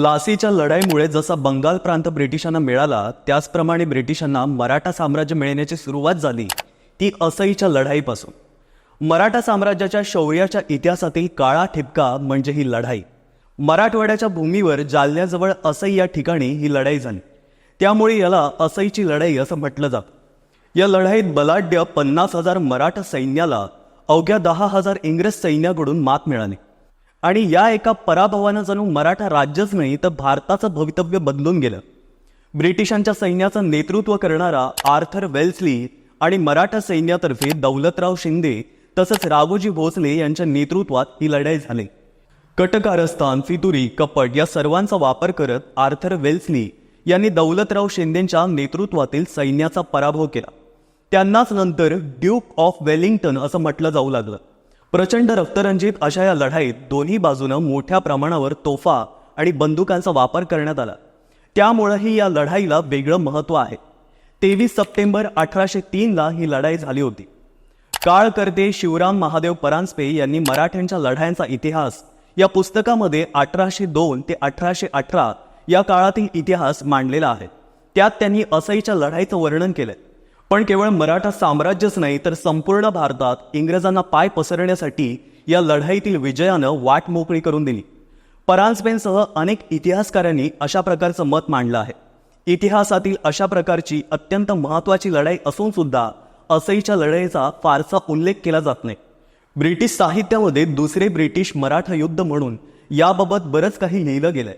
प्लासीच्या लढाईमुळे जसा बंगाल प्रांत ब्रिटिशांना मिळाला त्याचप्रमाणे ब्रिटिशांना मराठा साम्राज्य मिळण्याची सुरुवात झाली ती असईच्या लढाईपासून. मराठा साम्राज्याच्या शौर्याच्या इतिहासातील काळा ठिपका म्हणजे ही लढाई. मराठवाड्याच्या भूमीवर जालन्याजवळ असई या ठिकाणी ही लढाई झाली. त्यामुळे याला असईची लढाई असं म्हटलं जातं. या लढाईत बलाढ्य पन्नास हजार मराठा सैन्याला अवघ्या दहा हजार इंग्रज सैन्याकडून मात मिळाली. आणि या एका पराभवानं जणू मराठा राज्यच नाही तर भारताचं भवितव्य बदलून गेलं. ब्रिटिशांच्या सैन्याचं नेतृत्व करणारा आर्थर वेल्सली आणि मराठा सैन्यातर्फे दौलतराव शिंदे तसंच राघोजी भोसले यांच्या नेतृत्वात ही लढाई झाली. कटकारस्थान फितुरी कपट या सर्वांचा वापर करत आर्थर वेल्सली यांनी दौलतराव शिंदेच्या नेतृत्वातील सैन्याचा पराभव केला. त्यांनाच नंतर ड्यूक ऑफ वेलिंग्टन असं म्हटलं जाऊ लागलं. प्रचंड रक्तरंजित अशा या लढाईत दोन्ही बाजूनं मोठ्या प्रमाणावर तोफा आणि बंदुकांचा वापर करण्यात आला. त्यामुळंही या लढाईला वेगळं महत्त्व आहे. तेवीस सप्टेंबर अठराशे तीनला ही लढाई झाली होती. काळकर्ते शिवराम महादेव परांजपे यांनी मराठ्यांच्या लढायांचा इतिहास या पुस्तकामध्ये अठराशे दोन ते अठराशे अठरा या काळातील इतिहास मांडलेला आहे. त्यात त्यांनी असईच्या लढाईचं वर्णन केलं पण केवळ मराठा साम्राज्यच नाही तर संपूर्ण भारतात इंग्रजांना पाय पसरण्यासाठी या लढाईतील विजयानं वाट मोकळी करून दिली. परांजपेंसह अनेक इतिहासकारांनी अशा प्रकारचं मत मांडलं आहे. इतिहासातील अशा प्रकारची अत्यंत महत्त्वाची लढाई असून सुद्धा असईच्या लढाईचा फारसा उल्लेख केला जात नाही. ब्रिटिश साहित्यामध्ये दुसरे ब्रिटिश मराठा युद्ध म्हणून याबाबत बरंच काही लिहिलं गेलंय.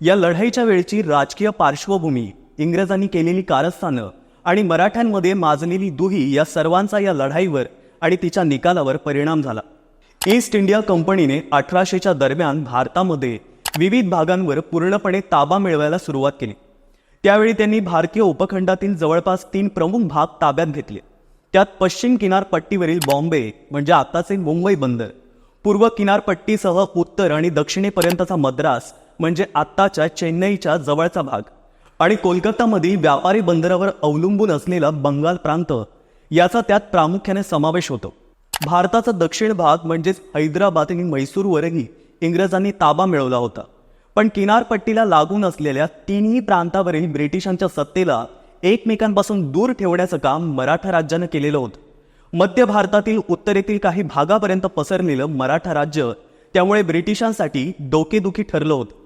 या लढाईच्या वेळची राजकीय पार्श्वभूमी इंग्रजांनी केलेली कारस्थानं आणि मराठ्यांमध्ये माजलेली दुही या सर्वांचा या लढाईवर आणि तिच्या निकालावर परिणाम झाला. ईस्ट इंडिया कंपनीने अठराशेच्या दरम्यान भारतामध्ये विविध भागांवर पूर्णपणे ताबा मिळवायला सुरुवात केली. त्यावेळी त्यांनी भारतीय उपखंडातील जवळपास तीन प्रमुख भाग ताब्यात घेतले. त्यात पश्चिम किनारपट्टीवरील बॉम्बे म्हणजे आताचे मुंबई बंदर पूर्व किनारपट्टीसह उत्तर आणि दक्षिणेपर्यंतचा मद्रास म्हणजे आत्ताच्या चेन्नईच्या जवळचा भाग आणि कोलकातामधील व्यापारी बंदरावर अवलंबून असलेला बंगाल प्रांत याचा त्यात प्रामुख्याने समावेश होतो. भारताचा दक्षिण भाग म्हणजेच हैदराबाद आणि म्हैसूरवरही इंग्रजांनी ताबा मिळवला होता. पण किनारपट्टीला लागून असलेल्या तिन्ही प्रांतावरील ब्रिटिशांच्या सत्तेला एकमेकांपासून दूर ठेवण्याचं काम मराठा राज्यानं केलेलं होतं. मध्य भारतातील उत्तरेतील काही भागापर्यंत पसरलेलं मराठा राज्य त्यामुळे ब्रिटिशांसाठी डोकेदुखी ठरलं होतं.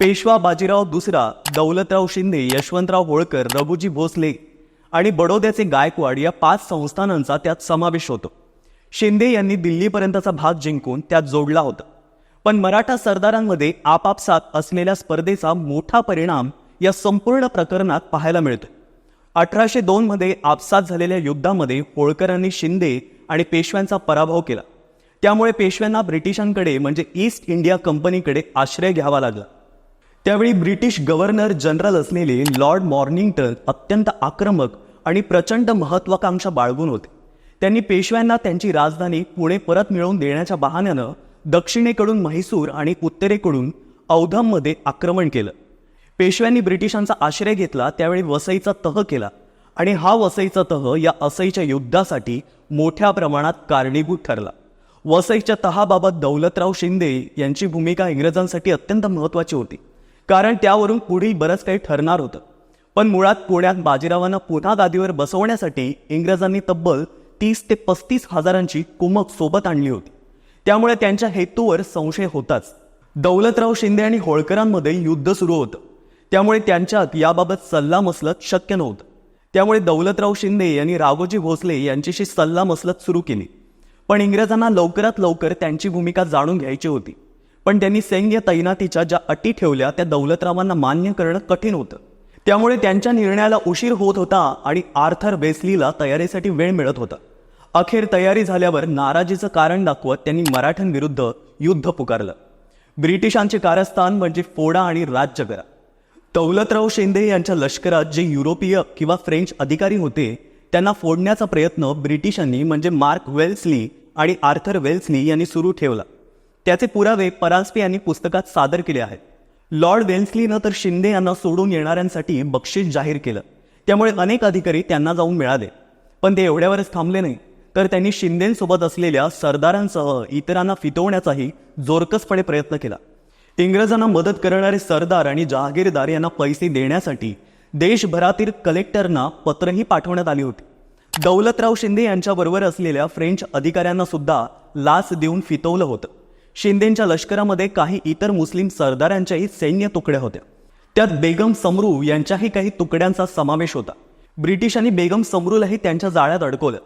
पेशवा बाजीराव दुसरा दौलतराव शिंदे यशवंतराव होळकर रघुजी भोसले आणि बडोद्याचे गायकवाड या पाच संस्थानांचा त्यात समावेश होतो. शिंदे यांनी दिल्लीपर्यंतचा भाग जिंकून त्यात जोडला होता. पण मराठा सरदारांमध्ये आपापसात असलेल्या स्पर्धेचा मोठा परिणाम या संपूर्ण प्रकरणात पाहायला मिळतो अठराशे दोनमध्ये आपसात झालेल्या युद्धामध्ये होळकरांनी शिंदे आणि पेशव्यांचा पराभव केला. त्यामुळे पेशव्यांना ब्रिटिशांकडे म्हणजे ईस्ट इंडिया कंपनीकडे आश्रय घ्यावा लागला. त्यावेळी ब्रिटिश गव्हर्नर जनरल असलेले लॉर्ड मॉर्निंग्टन अत्यंत आक्रमक आणि प्रचंड महत्वाकांक्षा बाळगून होते. त्यांनी पेशव्यांना त्यांची राजधानी पुणे परत मिळवून देण्याच्या बहाण्यानं दक्षिणेकडून म्हैसूर आणि उत्तरेकडून औधममध्ये आक्रमण केलं. पेशव्यांनी ब्रिटिशांचा आश्रय घेतला त्यावेळी वसईचा तह केला आणि हा वसईचा तह या असईच्या युद्धासाठी मोठ्या प्रमाणात कारणीभूत ठरला. वसईच्या तहाबाबत दौलतराव शिंदे यांची भूमिका इंग्रजांसाठी अत्यंत महत्त्वाची होती. कारण त्यावरून पुढील बरंच काही ठरणार होतं. पण मुळात पुण्यात बाजीरावांना पुन्हा गादीवर बसवण्यासाठी इंग्रजांनी तब्बल तीस ते पस्तीस हजारांची कुमक सोबत आणली होती. त्यामुळे त्यांच्या हेतूवर संशय होताच. दौलतराव शिंदे आणि होळकरांमध्ये युद्ध सुरू होतं. त्यामुळे त्यांच्यात याबाबत सल्लामसलत शक्य नव्हतं. त्यामुळे दौलतराव शिंदे यांनी राघोजी भोसले यांच्याशी सल्लामसलत सुरू केली. पण इंग्रजांना लवकरात लवकर त्यांची भूमिका जाणून घ्यायची होती. पण त्यांनी सैन्य तैनातीच्या ज्या अटी ठेवल्या त्या दौलतरावांना मान्य करणं कठीण होतं. त्यामुळे त्यांच्या निर्णयाला उशीर होत होता आणि आर्थर बेसलीला तयारीसाठी वेळ मिळत होता. अखेर तयारी झाल्यावर नाराजीचं कारण दाखवत त्यांनी मराठ्यांविरुद्ध युद्ध पुकारलं. ब्रिटिशांचे कारस्थान म्हणजे फोडा आणि राज्यगरा दौलतराव शिंदे यांच्या लष्करात जे युरोपीय किंवा फ्रेंच अधिकारी होते त्यांना फोडण्याचा प्रयत्न ब्रिटिशांनी म्हणजे मार्क वेल्सली आणि आर्थर वेल्सली यांनी सुरू ठेवला. त्याचे पुरावे परांजपे यांनी पुस्तकात सादर केले आहेत. लॉर्ड वेल्सलीनं तर शिंदे यांना सोडून येणाऱ्यांसाठी बक्षीस जाहीर केलं. त्यामुळे अनेक अधिकारी त्यांना जाऊन मिळाले. पण ते एवढ्यावरच थांबले नाही. तर त्यांनी शिंदेंसोबत असलेल्या सरदारांसह इतरांना फितवण्याचाही जोरकसपणे प्रयत्न केला. इंग्रजांना मदत करणारे सरदार आणि जहागीरदार यांना पैसे देण्यासाठी देशभरातील कलेक्टरना पत्रही पाठवण्यात आली होती. दौलतराव शिंदे यांच्याबरोबर असलेल्या फ्रेंच अधिकाऱ्यांना सुद्धा लाच देऊन फितवलं होतं. शिंदेंच्या लष्करामध्ये काही इतर मुस्लिम सरदारांच्याही सैन्य तुकड्या होत्या त्यात बेगम समरू यांच्याही काही तुकड्यांचा समावेश होता. ब्रिटिशांनी बेगम समरूलाही त्यांच्या जाळ्यात अडकवलं.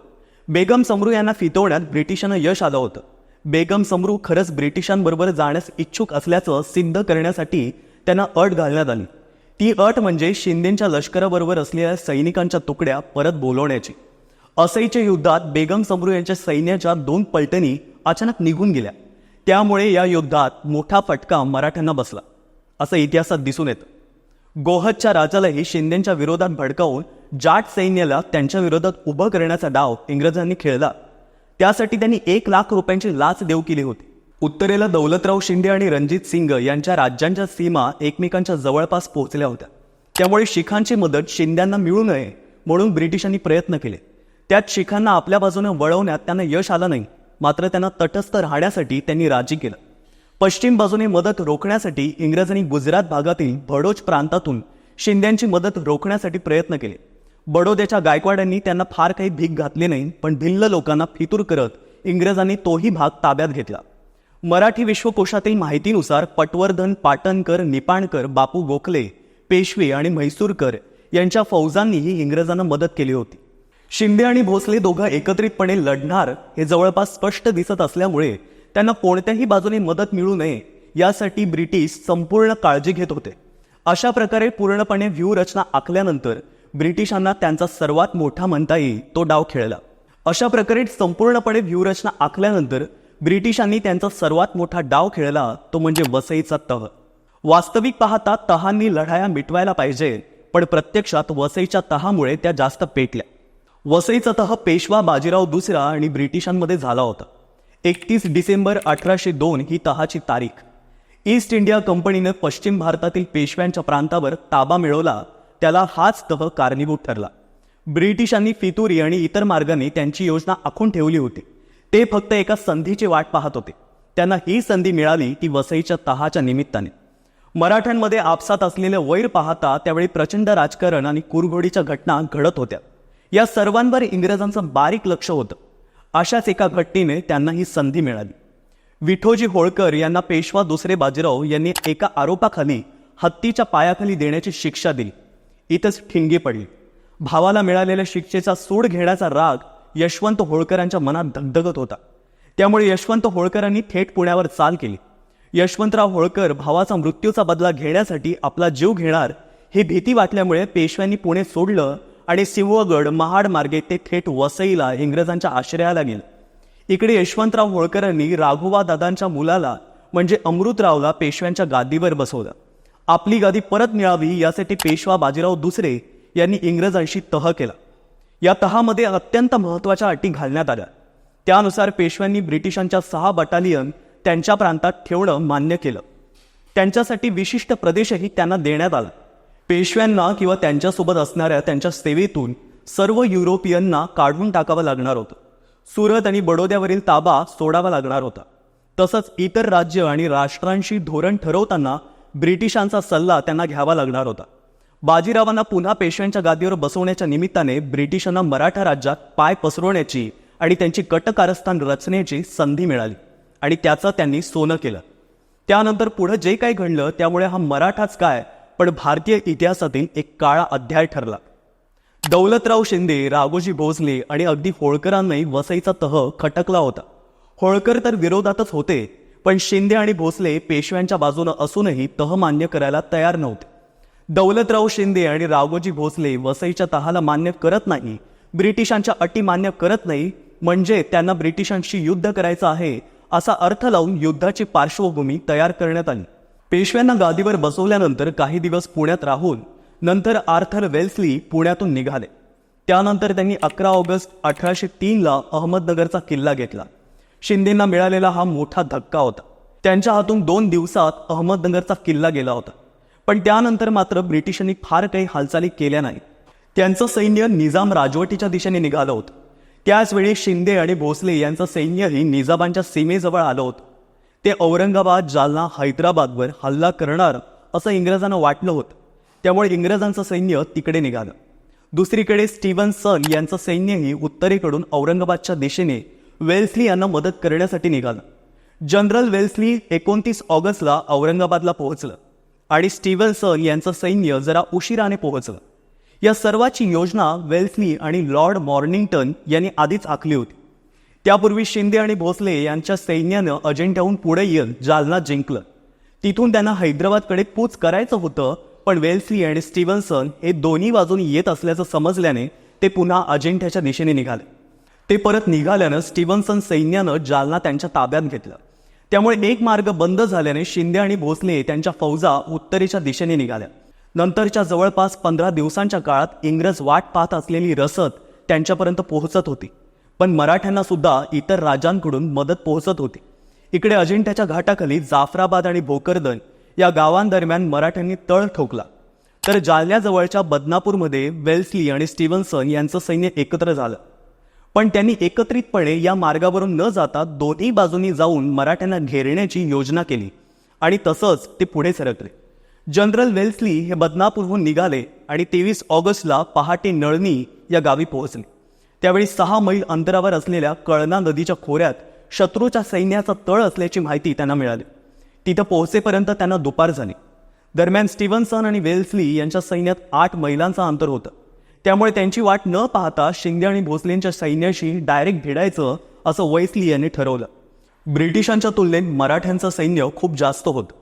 बेगम समरू यांना फितवण्यात ब्रिटिशांना यश आलं होतं. बेगम समरू खरंच ब्रिटिशांबरोबर जाण्यास इच्छुक असल्याचं सिद्ध करण्यासाठी त्यांना अट घालण्यात आली. ती अट म्हणजे शिंदेंच्या लष्कराबरोबर असलेल्या सैनिकांच्या तुकड्या परत बोलवण्याची. असईच्या युद्धात बेगम समरू यांच्या सैन्याच्या दोन पलटणी अचानक निघून गेल्या. त्यामुळे या युद्धात मोठा फटका मराठ्यांना बसला. असं इतिहासात दिसून येतं. गोहदच्या राजालाही शिंदेच्या विरोधात भडकावून जाट सैन्याला त्यांच्या विरोधात उभं करण्याचा डाव इंग्रजांनी खेळला. त्यासाठी त्यांनी एक लाख रुपयांची लाच देऊ केली होती. उत्तरेला दौलतराव शिंदे आणि रणजित सिंग यांच्या राज्यांच्या सीमा एकमेकांच्या जवळपास पोहोचल्या होत्या. त्यामुळे शिखांची मदत शिंद्यांना मिळू नये म्हणून ब्रिटिशांनी प्रयत्न केले. त्यात शिखांना आपल्या बाजूने वळवण्यात त्यांना यश आलं नाही. मात्र त्यांना तटस्थ राहण्यासाठी त्यांनी राजी केलं. पश्चिम बाजूने मदत रोखण्यासाठी इंग्रजांनी गुजरात भागातील भडोज प्रांतातून शिंद्यांची मदत रोखण्यासाठी प्रयत्न केले. बडोद्याच्या गायकवाड्यांनी त्यांना फार काही भीक घातली नाही पण भिल्ल लोकांना फितूर करत इंग्रजांनी तोही भाग ताब्यात घेतला. मराठी विश्वकोशातील माहितीनुसार पटवर्धन पाटणकर निपाणकर बापू गोखले पेशवे आणि म्हैसूरकर यांच्या फौजांनीही इंग्रजांना मदत केली होती. शिंदे आणि भोसले दोघं एकत्रितपणे लढणार हे जवळपास स्पष्ट दिसत असल्यामुळे त्यांना कोणत्याही बाजूने मदत मिळू नये यासाठी ब्रिटिश संपूर्ण काळजी घेत होते. अशा प्रकारे पूर्णपणे व्यूहरचना आखल्यानंतर ब्रिटिशांना त्यांचा सर्वात मोठा म्हणता येईल तो डाव खेळला. अशा प्रकारे संपूर्णपणे व्यूहरचना आखल्यानंतर ब्रिटिशांनी त्यांचा सर्वात मोठा डाव खेळला तो म्हणजे वसईचा तह. वास्तविक पाहता तहांनी लढाया मिटवायला पाहिजे पण प्रत्यक्षात वसईच्या तहामुळे त्या जास्त पेटल्या. वसईचा तह पेशवा बाजीराव दुसरा आणि ब्रिटिशांमध्ये झाला होता. एकतीस डिसेंबर अठराशे दोन ही तहाची तारीख. ईस्ट इंडिया कंपनीने पश्चिम भारतातील पेशव्यांच्या प्रांतावर ताबा मिळवला त्याला हाच तह कारणीभूत ठरला. ब्रिटिशांनी फितुरी आणि इतर मार्गाने त्यांची योजना आखून ठेवली होती. ते फक्त एका संधीची वाट पाहत होते. त्यांना ही संधी मिळाली ती वसईच्या तहाच्या निमित्ताने. मराठ्यांमध्ये आपसात असलेले वैर पाहता त्यावेळी प्रचंड राजकारण आणि कुरघोडीच्या घटना घडत होत्या. या सर्वांवर इंग्रजांचं बारीक लक्ष होतं. अशाच एका घटनेने त्यांना ही संधी मिळाली. विठोजी होळकर यांना पेशवा दुसरे बाजीराव यांनी एका आरोपाखाली हत्तीच्या पायाखाली देण्याची शिक्षा दिली. इथंच ठिंगी पडली. भावाला मिळालेल्या शिक्षेचा सूड घेण्याचा राग यशवंत होळकरांच्या मनात धगधगत होता. त्यामुळे यशवंत होळकरांनी थेट पुण्यावर चाल केली. यशवंतराव होळकर भावाचा मृत्यूचा बदला घेण्यासाठी आपला जीव घेणार ही भीती वाटल्यामुळे पेशव्यांनी पुणे सोडलं आणि सिंहगड महाड मार्गे ते थेट वसईला इंग्रजांच्या आश्रयाला गेलं. इकडे यशवंतराव होळकरांनी राघोबा दादांच्या मुलाला म्हणजे अमृतरावला पेशव्यांच्या गादीवर बसवलं. आपली गादी परत मिळावी यासाठी पेशवा बाजीराव दुसरे यांनी इंग्रजांशी तह केला. या तहामध्ये अत्यंत महत्त्वाच्या अटी घालण्यात आल्या. त्यानुसार पेशव्यांनी ब्रिटिशांच्या सहा बटालियन त्यांच्या प्रांतात ठेवणं मान्य केलं. त्यांच्यासाठी विशिष्ट प्रदेशही त्यांना देण्यात आला. पेशव्यांना किंवा त्यांच्यासोबत असणाऱ्या त्यांच्या सेवेतून सर्व युरोपियनना काढून टाकावं लागणार होतं. सुरत आणि बडोद्यावरील ताबा सोडावा लागणार होता. तसंच इतर राज्य आणि राष्ट्रांशी धोरण ठरवताना ब्रिटिशांचा सल्ला त्यांना घ्यावा लागणार होता. बाजीरावांना पुन्हा पेशव्यांच्या गादीवर बसवण्याच्या निमित्ताने ब्रिटिशांना मराठा राज्यात पाय पसरवण्याची आणि त्यांची कटकारस्थान रचण्याची संधी मिळाली आणि त्याचं त्यांनी सोनं केलं. त्यानंतर पुढं जे काही घडलं त्यामुळे हा मराठाच काय पण भारतीय इतिहासातील एक काळा अध्याय ठरला. दौलतराव शिंदे राघोजी भोसले आणि अगदी होळकरांनाही वसईचा तह खटकला होता. होळकर तर विरोधातच होते पण शिंदे आणि भोसले पेशव्यांच्या बाजूनं असूनही तह मान्य करायला तयार नव्हते. दौलतराव शिंदे आणि राघोजी भोसले वसईच्या तहाला मान्य करत नाही ब्रिटिशांच्या अटी मान्य करत नाही म्हणजे त्यांना ब्रिटिशांशी युद्ध करायचं आहे असा अर्थ लावून युद्धाची पार्श्वभूमी तयार करण्यात आली. पेशव्यांना गादीवर बसवल्यानंतर काही दिवस पुण्यात राहून नंतर आर्थर वेल्सली पुण्यातून निघाले. त्यानंतर त्यांनी अकरा ऑगस्ट अठराशे तीनला अहमदनगरचा किल्ला घेतला. शिंदेंना मिळालेला हा मोठा धक्का होता. त्यांच्या हातून दोन दिवसात अहमदनगरचा किल्ला गेला होता. पण त्यानंतर मात्र ब्रिटिशांनी फार काही हालचाली केल्या नाहीत. त्यांचं सैन्य निजाम राजवटीच्या दिशेने निघालं होतं. त्याचवेळी शिंदे आणि भोसले यांचं सैन्यही निजामांच्या सीमेजवळ आलं होतं. ते औरंगाबाद जालना हैदराबादवर हल्ला करणार असं इंग्रजांना वाटलं होतं. त्यामुळे इंग्रजांचं सैन्य तिकडे निघालं. दुसरीकडे स्टीव्हनसन यांचं सैन्यही उत्तरेकडून औरंगाबादच्या दिशेने वेल्सली यांना मदत करण्यासाठी निघालं. जनरल वेल्सली एकोणतीस ऑगस्टला औरंगाबादला पोहोचलं आणि स्टीव्हन सन यांचं सैन्य जरा उशिराने पोहोचलं. या सर्वाची योजना वेल्सली आणि लॉर्ड मॉर्निंग्टन यांनी आधीच आखली होती. त्यापूर्वी शिंदे आणि भोसले यांच्या सैन्यानं अजिंठ्याहून पुढे येत जालना जिंकलं. तिथून त्यांना हैदराबादकडे कूच करायचं होतं पण वेल्सली आणि स्टीव्हन्सन हे दोन्ही बाजून येत असल्याचं समजल्याने ते पुन्हा अजिंठ्याच्या दिशेने निघाले. ते परत निघाल्यानं स्टीव्हन्सन सैन्यानं जालना त्यांच्या ताब्यात घेतलं. त्यामुळे एक मार्ग बंद झाल्याने शिंदे आणि भोसले त्यांच्या फौजा उत्तरेच्या दिशेने निघाल्या. नंतरच्या जवळपास पंधरा दिवसांच्या काळात इंग्रज वाट पाहत असलेली रसद त्यांच्यापर्यंत पोहोचत होती. पण मराठ्यांना सुद्धा इतर राजांकडून मदत पोहोचत होती. इकडे अजिंठ्याच्या घाटाखाली जाफराबाद आणि भोकरदन या गावांदरम्यान मराठ्यांनी तळ ठोकला. तर जालन्याजवळच्या बदनापूरमध्ये वेल्सली आणि स्टीव्हन्सन यांचं सैन्य एकत्र झालं. पण त्यांनी एकत्रितपणे या मार्गावरून न जाता दोन्ही बाजूंनी जाऊन मराठ्यांना घेरण्याची योजना केली आणि तसंच ते पुढे सरकले. जनरल वेल्सली हे बदनापूरहून निघाले आणि तेवीस ऑगस्टला पहाटे नळणी या गावी पोहोचले. त्यावेळी सहा मैल अंतरावर असलेल्या कळना नदीच्या खोऱ्यात शत्रूच्या सैन्याचा तळ असल्याची माहिती त्यांना मिळाली. तिथं पोहोचेपर्यंत त्यांना दुपार झाली. दरम्यान स्टीव्हनसन आणि वेल्सली यांच्या सैन्यात आठ मैलांचं अंतर होतं. त्यामुळे त्यांची वाट न पाहता शिंदे आणि भोसलेंच्या सैन्याशी डायरेक्ट भिडायचं असं वेस्ली यांनी ठरवलं. ब्रिटिशांच्या तुलनेत मराठ्यांचं सैन्य खूप जास्त होतं.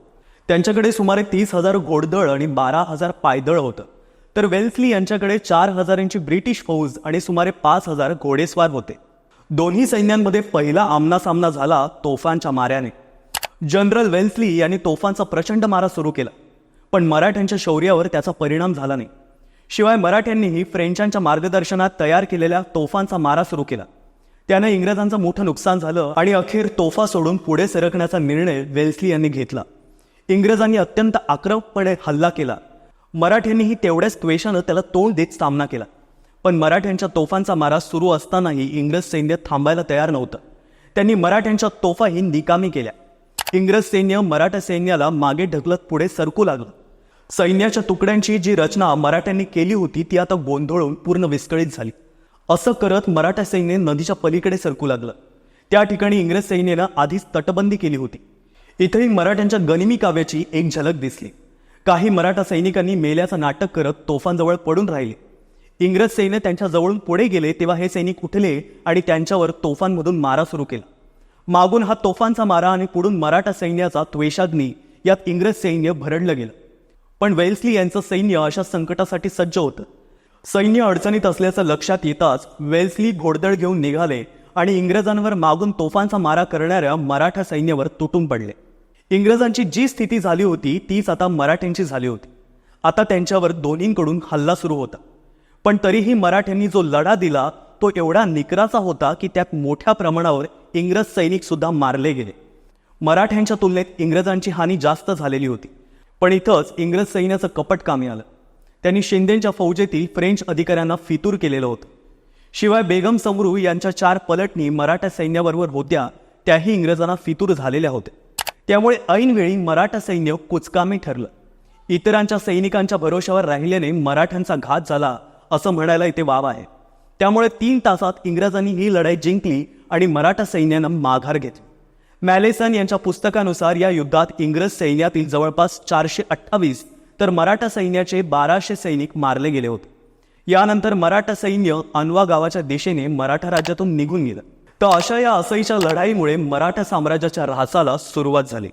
त्यांच्याकडे सुमारे तीस हजार घोडदळ आणि बारा हजार पायदळ होतं. तर वेल्सली यांच्याकडे चार हजारांची ब्रिटिश फौज आणि सुमारे पाच हजार घोडेस्वार होते. दोन्ही सैन्यांमध्ये पहिला आमनासामना झाला तोफांच्या माऱ्याने. जनरल वेल्सली यांनी तोफांचा प्रचंड मारा सुरू केला पण मराठ्यांच्या शौर्यावर त्याचा परिणाम झाला नाही. शिवाय मराठ्यांनीही फ्रेंचांच्या मार्गदर्शनात तयार केलेल्या तोफांचा मारा सुरू केला. त्याने इंग्रजांचं मोठं नुकसान झालं आणि अखेर तोफा सोडून पुढे सरकण्याचा निर्णय वेल्सली यांनी घेतला. इंग्रजांनी अत्यंत आक्रमकपणे हल्ला केला. मराठ्यांनीही तेवढ्याच द्वेषानं त्याला तोंड देत सामना केला. पण मराठ्यांच्या तोफांचा मारा सुरू असतानाही इंग्रज सैन्य थांबायला तयार नव्हतं. त्यांनी मराठ्यांच्या तोफाही निकामी केल्या. इंग्रज सैन्य मराठा सैन्याला मागे ढकलत पुढे सरकू लागलं. सैन्याच्या तुकड्यांची जी रचना मराठ्यांनी केली होती ती आता गोंधळून पूर्ण विस्कळीत झाली. असं करत मराठा सैन्य नदीच्या पलीकडे सरकू लागलं. त्या ठिकाणी इंग्रज सैन्यानं आधीच तटबंदी केली होती. इथेही मराठ्यांच्या गनिमी काव्याची एक झलक दिसली. काही मराठा सैनिकांनी मेल्याचं नाटक करत तोफांजवळ पडून राहिले. इंग्रज सैन्य त्यांच्या जवळून पुढे गेले तेव्हा हे सैनिक उठले आणि त्यांच्यावर तोफांमधून मारा सुरू केला. मागून हा तोफांचा मारा आणि पुढून मराठा सैन्याचा त्वेषाग्नी यात इंग्रज सैन्य भरडलं गेलं. पण वेल्सली यांचं सैन्य अशा संकटासाठी सज्ज होतं. सैन्य अडचणीत असल्याचं लक्षात येताच वेल्सली घोडदळ घेऊन निघाले आणि इंग्रजांवर मागून तोफांचा मारा करणाऱ्या मराठा सैन्यावर तुटून पडले. इंग्रजांची जी स्थिती झाली होती तीच आता मराठ्यांची झाली होती. आता त्यांच्यावर दोन्हींकडून हल्ला सुरू होता. पण तरीही मराठ्यांनी जो लढा दिला तो एवढा निकराचा होता की त्यात मोठ्या प्रमाणावर इंग्रज सैनिक सुद्धा मारले गेले. मराठ्यांच्या तुलनेत इंग्रजांची हानी जास्त झालेली होती. पण इथंच इंग्रज सैन्याचं कपट कामी आलं. त्यांनी शिंदेच्या फौजेतील फ्रेंच अधिकाऱ्यांना फितूर केलेलं होतं. शिवाय बेगम समरू यांच्या चार पलटणी मराठा सैन्याबरोबर होत्या त्याही इंग्रजांना फितूर झालेल्या होत्या. त्यामुळे ऐनवेळी मराठा सैन्य कुचकामी ठरलं. इतरांच्या सैनिकांच्या भरोशावर राहिल्याने मराठ्यांचा घात झाला असं म्हणायला इथे वाव आहे. त्यामुळे तीन तासात इंग्रजांनी ही लढाई जिंकली आणि मराठा सैन्यानं माघार घेतली. मॅलेसन यांच्या पुस्तकानुसार या युद्धात इंग्रज सैन्यातील जवळपास चारशे अठ्ठावीस तर मराठा सैन्याचे बाराशे सैनिक मारले गेले होते. यानंतर मराठा सैन्य अनवा गावाच्या दिशेने मराठा राज्यातून निघून गेलं. तर अशा या असईच्या लढाईमुळे मराठा साम्राज्याच्या ऱ्हासाला सुरुवात झाली.